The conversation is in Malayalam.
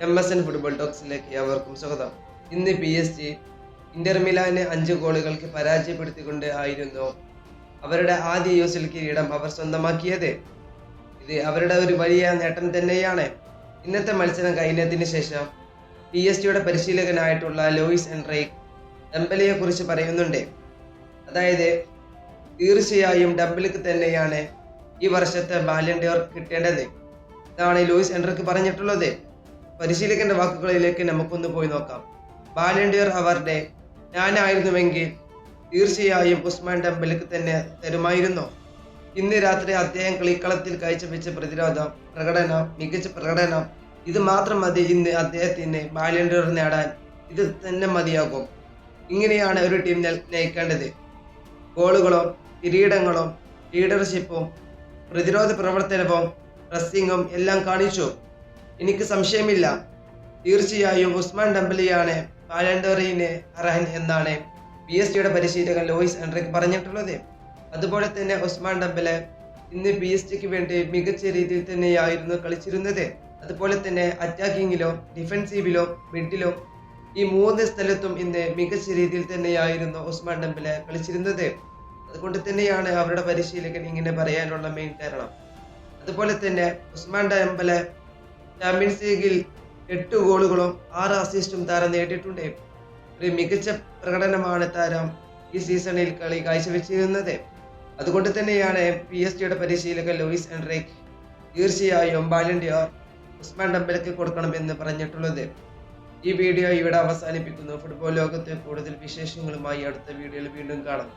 എം എസ് എൻ ഫുട്ബോൾ ടോക്സിലേക്ക് അവർക്കും സ്വാഗതം. ഇന്ന് പി എസ് ജി ഇന്റർ മിലാനെ അഞ്ച് ഗോളുകൾക്ക് പരാജയപ്പെടുത്തിക്കൊണ്ട് ആയിരുന്നു. അവരുടെ ആദ്യ യു എസ് എൽ കിരീടം അവർ സ്വന്തമാക്കിയത്. ഇത് അവരുടെ ഒരു വലിയ നേട്ടം തന്നെയാണ്. ഇന്നത്തെ മത്സരം കഴിഞ്ഞതിന് ശേഷം പി എസ് ജിയുടെ പരിശീലകനായിട്ടുള്ള ലോയിസ് എൻറേക്ക് ഡംബലിയെ കുറിച്ച് പറയുന്നുണ്ട്. അതായത് തീർച്ചയായും ഡംബലിക്ക് തന്നെയാണ് ഈ വർഷത്തെ ബാലൻഡിയർ കിട്ടേണ്ടത്. ഇതാണ് ലൂയിസ് എൻട്രക്ക് പറഞ്ഞിട്ടുള്ളത്. പരിശീലകന്റെ വാക്കുകളിലേക്ക് നമുക്കൊന്ന് പോയി നോക്കാം. ബാലൻഡിയർ അവരുടെ ഞാനായിരുന്നുവെങ്കിൽ തീർച്ചയായും ഉസ്മാൻ ഡംബലിക്ക് തന്നെ തരുമായിരുന്നു? ഇന്ന് രാത്രി അദ്ദേഹം കളിക്കളത്തിൽ കാഴ്ചവെച്ച പ്രതിരോധം പ്രകടനം മികച്ച പ്രകടനം ഇത് മാത്രം മതി ഇന്ന് അദ്ദേഹത്തിന് ബാലൻഡിയർ നേടാൻ. ഇത് തന്നെ മതിയാകും. ഇങ്ങനെയാണ് ഒരു ടീം നയിക്കേണ്ടത്. ഗോളുകളും കിരീടങ്ങളും ലീഡർഷിപ്പും പ്രതിരോധ പ്രവർത്തനവും പ്രസ്സിങ്ങും എല്ലാം കാണിച്ചു. എനിക്ക് സംശയമില്ല. തീർച്ചയായും ഉസ്മാൻ ഡംബലിയാണ് ബാലൻഡോറിന് അർഹൻ എന്നാണ് പി എസ് ജിയുടെ പരിശീലകൻ ലോയിസ് ആൻഡ്രിക് പറഞ്ഞിട്ടുള്ളത്. അതുപോലെ തന്നെ ഉസ്മാൻ ഡംബലെ ഇന്ന് പി എസ് ജിക്ക് വേണ്ടി മികച്ച രീതിയിൽ തന്നെയായിരുന്നു കളിച്ചിരുന്നത്. അതുപോലെ തന്നെ അറ്റാക്കിങ്ങിലോ ഡിഫൻസീവിലോ മിഡിലോ ഈ മൂന്ന് സ്ഥലത്തും ഇന്ന് മികച്ച രീതിയിൽ തന്നെയായിരുന്നു ഉസ്മാൻ ഡംബലെ കളിച്ചിരുന്നത്. അതുകൊണ്ട് തന്നെയാണ് അവരുടെ പരിശീലകൻ ഇങ്ങനെ പറയാനുള്ള മെയിൻ കാരണം. അതുപോലെ തന്നെ ഉസ്മാൻ ഡംബലെ ചാമ്പ്യൻസ് ലീഗിൽ എട്ട് ഗോളുകളും ആറ് അസിസ്റ്റും താരം നേടിയിട്ടുണ്ട്. ഒരു മികച്ച പ്രകടനമാണ് താരം ഈ സീസണിൽ കളി കാഴ്ചവെച്ചിരുന്നത്. അതുകൊണ്ട് തന്നെയാണ് പി എസ് ജിയുടെ പരിശീലകൻ ലൂയിസ് എൻറിക് തീർച്ചയായും ബാലൻഡിയർ ഉസ്മാൻ ഡംബലക്ക് കൊടുക്കണമെന്ന് പറഞ്ഞിട്ടുള്ളത്. ഈ വീഡിയോ ഇവിടെ അവസാനിപ്പിക്കുന്നു. ഫുട്ബോൾ ലോകത്തെ കൂടുതൽ വിശേഷങ്ങളുമായി അടുത്ത വീഡിയോയിൽ വീണ്ടും കാണാം.